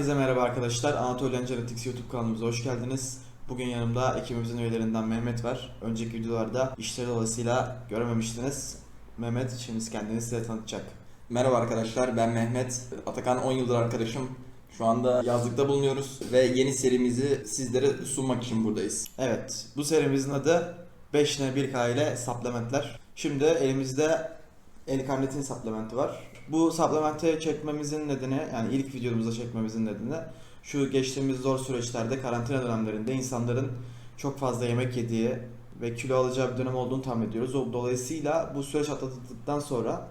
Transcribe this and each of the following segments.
Herkese merhaba arkadaşlar. Anatolian Genetics YouTube kanalımıza hoş geldiniz. Bugün yanımda ekibimizin üyelerinden Mehmet var. Önceki videolarda işleri dolayısıyla görememiştiniz. Mehmet şimdi kendini size tanıtacak. Merhaba arkadaşlar ben Mehmet. Atakan 10 yıldır arkadaşım. Şu anda yazlıkta bulunuyoruz ve yeni serimizi sizlere sunmak için buradayız. Evet, bu serimizin adı 5N1K ile supplementler. Şimdi elimizde L-karnitin supplementi var. Bu supplementi çekmemizin nedeni, yani ilk videomuzda çekmemizin nedeni şu geçtiğimiz zor süreçlerde, karantina dönemlerinde insanların çok fazla yemek yediği ve kilo alacağı bir dönem olduğunu tahmin ediyoruz. Dolayısıyla bu süreç atlatıldıktan sonra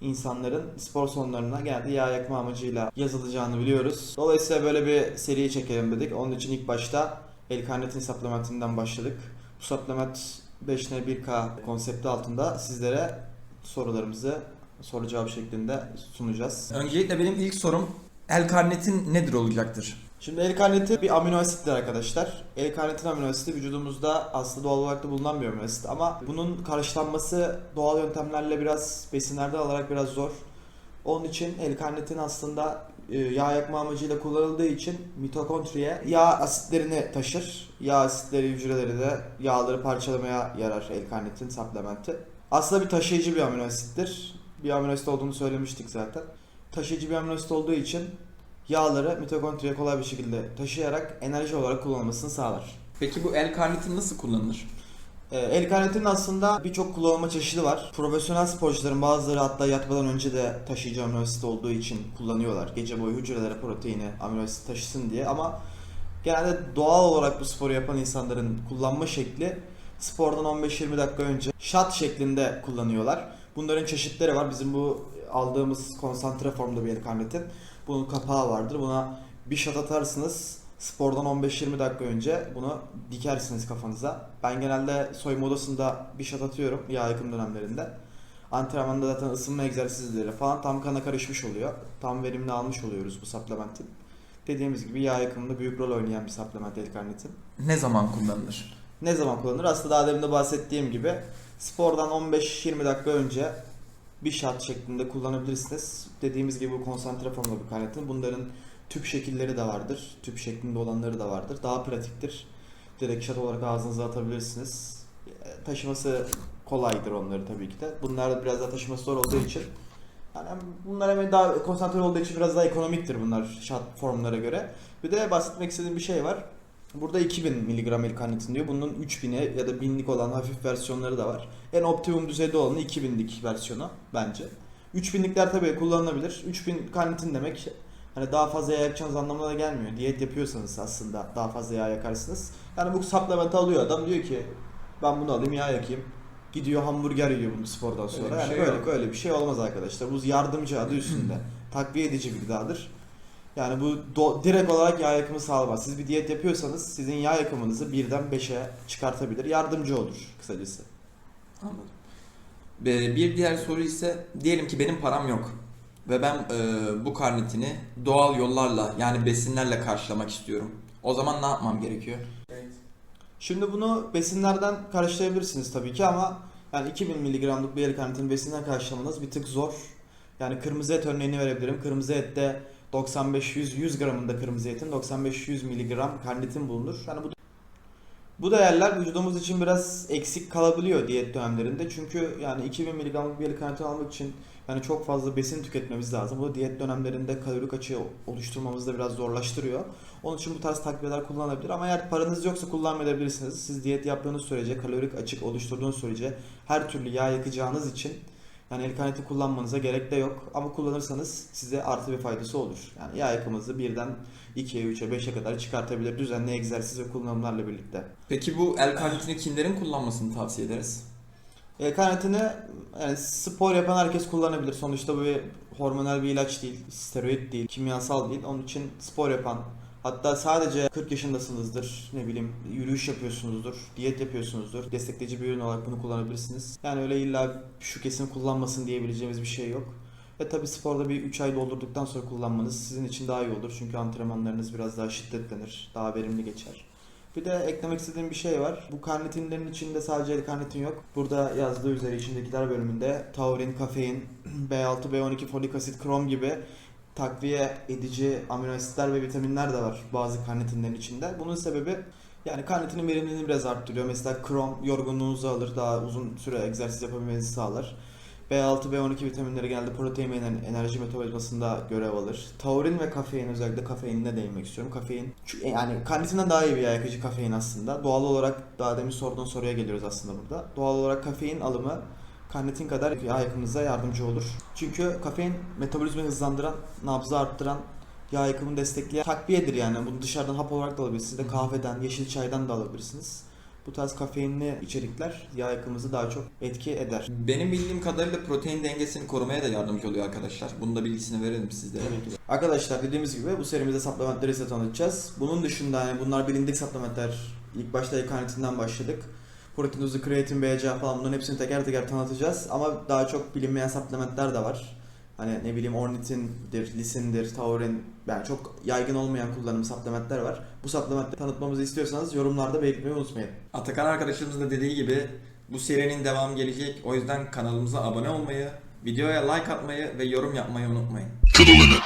insanların spor salonlarına genelde yağ yakma amacıyla yazılacağını biliyoruz. Dolayısıyla böyle bir seriyi çekelim dedik. Onun için ilk başta L-karnitin supplementinden başladık. Bu supplement 5N1K konsepti altında sizlere sorularımızı soru cevap şeklinde sunacağız. Öncelikle benim ilk sorum L-karnitin nedir olacaktır? Şimdi L-karnitin bir amino asittir arkadaşlar. L-karnitin amino asiti vücudumuzda aslında doğal olarak da bulunan bir amino asit ama bunun karşılanması doğal yöntemlerle biraz besinlerden alarak biraz zor. Onun için L-karnitin aslında e, yağ yakma amacıyla kullanıldığı için mitokondriye yağ asitlerini taşır. Yağ asitleri hücreleri de yağları parçalamaya yarar L-karnitin supplementi. Aslında bir taşıyıcı bir amino asittir. Bir amino asit olduğunu söylemiştik zaten. Taşıyıcı bir amino asit olduğu için yağları mitokondriye kolay bir şekilde taşıyarak enerji olarak kullanılmasını sağlar. Peki bu L-karnitin nasıl kullanılır? Ee, L-karnitin aslında birçok kullanılma çeşidi var. Profesyonel sporcuların bazıları hatta yatmadan önce de taşıyıcı amino asit olduğu için kullanıyorlar. Gece boyu hücrelere proteini, amino asit taşısın diye ama genelde doğal olarak bu sporu yapan insanların kullanma şekli spordan 15-20 dakika önce shot şeklinde kullanıyorlar. Bunların çeşitleri var. Bizim bu aldığımız konsantre formda bir L-karnitin. Bunun kapağı vardır. Buna bir shot atarsınız. Spordan 15-20 dakika önce bunu dikersiniz kafanıza. Ben genelde soyunma odasında bir shot atıyorum yağ yakım dönemlerinde. Antrenmanda zaten ısınma egzersizleri falan tam kana karışmış oluyor. Tam verimli almış oluyoruz bu supplementin. Dediğimiz gibi yağ yakımında büyük rol oynayan bir supplement L-karnitin. Ne zaman kullanılır? Ne zaman kullanılır? Aslında daha demin de bahsettiğim gibi spordan 15-20 dakika önce bir shot şeklinde kullanabilirsiniz. Dediğimiz gibi bu konsantre formda bir kaynatin. Bunların tüp şekilleri de vardır. Tüp şeklinde olanları da vardır. Daha pratiktir. Direkt shot olarak ağzınıza atabilirsiniz. E, Taşıması kolaydır onları tabii ki de. Bunlar da biraz daha taşıması zor olduğu için yani bunlar hemen daha konsantre olduğu için biraz daha ekonomiktir bunlar shot formlara göre. Bir de bahsetmek istediğim bir şey var. Burada 2000 mg L-karnitin diyor. Bunun 3000'e ya da 1000'lik olan hafif versiyonları da var. En optimum düzeyde olanı 2000'lik versiyonu bence. 3000'likler tabii kullanılabilir. 3000 karnitin demek hani daha fazla yağ yakacağınız anlamına da gelmiyor. Diyet yapıyorsanız aslında daha fazla yağ yakarsınız. Yani bu supplement alıyor adam diyor ki ben bunu alayım yağ yakayım. Gidiyor hamburger yiyor bunu spordan sonra. bir yani şey böyle, böyle bir şey olmaz arkadaşlar. Bu yardımcı adı üstünde. Takviye edici bir gıdadır. Yani bu do- direkt olarak yağ yakımı sağlamaz. Siz bir diyet yapıyorsanız sizin yağ yakımınızı birden 5'e çıkartabilir. Yardımcı olur kısacası. Anladım. Ee, Bir diğer soru ise diyelim ki benim param yok ve ben e, bu karnitini doğal yollarla yani besinlerle karşılamak istiyorum. O zaman ne yapmam gerekiyor? Şimdi bunu besinlerden karşılayabilirsiniz tabii ki ama yani 2000 mg'lık bir L-karnitin besinden karşılamanız bir tık zor. Yani kırmızı et örneğini verebilirim. Kırmızı ette 95-100 gramında kırmızı etin 95-100 mg karnitin bulunur. Yani bu bu değerler vücudumuz için biraz eksik kalabiliyor diyet dönemlerinde. Çünkü yani 2000 mg'lık bir L-karnitin almak için yani çok fazla besin tüketmemiz lazım. Bu da diyet dönemlerinde kalori açığı oluşturmamızı da biraz zorlaştırıyor. Onun için bu tarz takviyeler kullanılabilir ama eğer paranız yoksa kullanmayabilirsiniz. Siz diyet yaptığınız sürece, kalorik açık oluşturduğunuz sürece her türlü yağ yakacağınız için yani L-karniti kullanmanıza gerek de yok. Ama kullanırsanız size artı bir faydası olur. Yani yağ yakımınızı birden 2'ye, 3'e, 5'e kadar çıkartabilir düzenli egzersiz ve kullanımlarla birlikte. Peki bu L-karnitini kimlerin kullanmasını tavsiye ederiz? L-karnitini yani spor yapan herkes kullanabilir. Sonuçta bu bir hormonal bir ilaç değil, steroid değil, kimyasal değil. Onun için spor yapan Hatta sadece 40 yaşındasınızdır, ne bileyim yürüyüş yapıyorsunuzdur, diyet yapıyorsunuzdur. Destekleyici bir ürün olarak bunu kullanabilirsiniz. Yani öyle illa şu kesim kullanmasın diyebileceğimiz bir şey yok. Ve tabi sporda bir 3 ay doldurduktan sonra kullanmanız sizin için daha iyi olur. Çünkü antrenmanlarınız biraz daha şiddetlenir, daha verimli geçer. Bir de eklemek istediğim bir şey var. Bu karnitinlerin içinde sadece L-karnitin yok. Burada yazdığı üzere içindekiler bölümünde taurin, kafein, B6, B12, folik asit, krom gibi takviye edici amino asitler ve vitaminler de var bazı karnitinlerin içinde. Bunun sebebi yani karnitinin verimliliğini biraz arttırıyor. Mesela krom yorgunluğunuzu alır, daha uzun süre egzersiz yapabilmenizi sağlar. B6, B12 vitaminleri genelde protein ve ener- enerji metabolizmasında görev alır. Taurin ve kafein özellikle kafeinine değinmek istiyorum. Kafein yani karnitinden daha iyi bir yakıcı kafein aslında. Doğal olarak daha demin sorduğun soruya geliyoruz aslında burada. Doğal olarak kafein alımı karnitin kadar yağ yakımınıza yardımcı olur. Çünkü kafein metabolizmayı hızlandıran, nabzı arttıran, yağ yakımını destekleyen takviyedir yani. Bunu dışarıdan hap olarak da alabilirsiniz. De kahveden, yeşil çaydan da alabilirsiniz. Bu tarz kafeinli içerikler yağ yakımımızı daha çok etki eder. Benim bildiğim kadarıyla protein dengesini korumaya da yardımcı oluyor arkadaşlar. Bunun da bilgisini verelim sizlere. Arkadaşlar dediğimiz gibi bu serimizde supplementleri size tanıtacağız. Bunun dışında yani bunlar bilindik supplementler. İlk başta ekanetinden başladık. Protein tozu, kreatin, BCA falan bunların hepsini teker teker tanıtacağız. Ama daha çok bilinmeyen supplementler de var. Hani ne bileyim ornitindir, lisindir, taurin yani çok yaygın olmayan kullanım supplementler var. Bu supplementleri tanıtmamızı istiyorsanız yorumlarda belirtmeyi unutmayın. Atakan arkadaşımızın da dediği gibi bu serinin devamı gelecek. O yüzden kanalımıza abone olmayı, videoya like atmayı ve yorum yapmayı unutmayın. limit.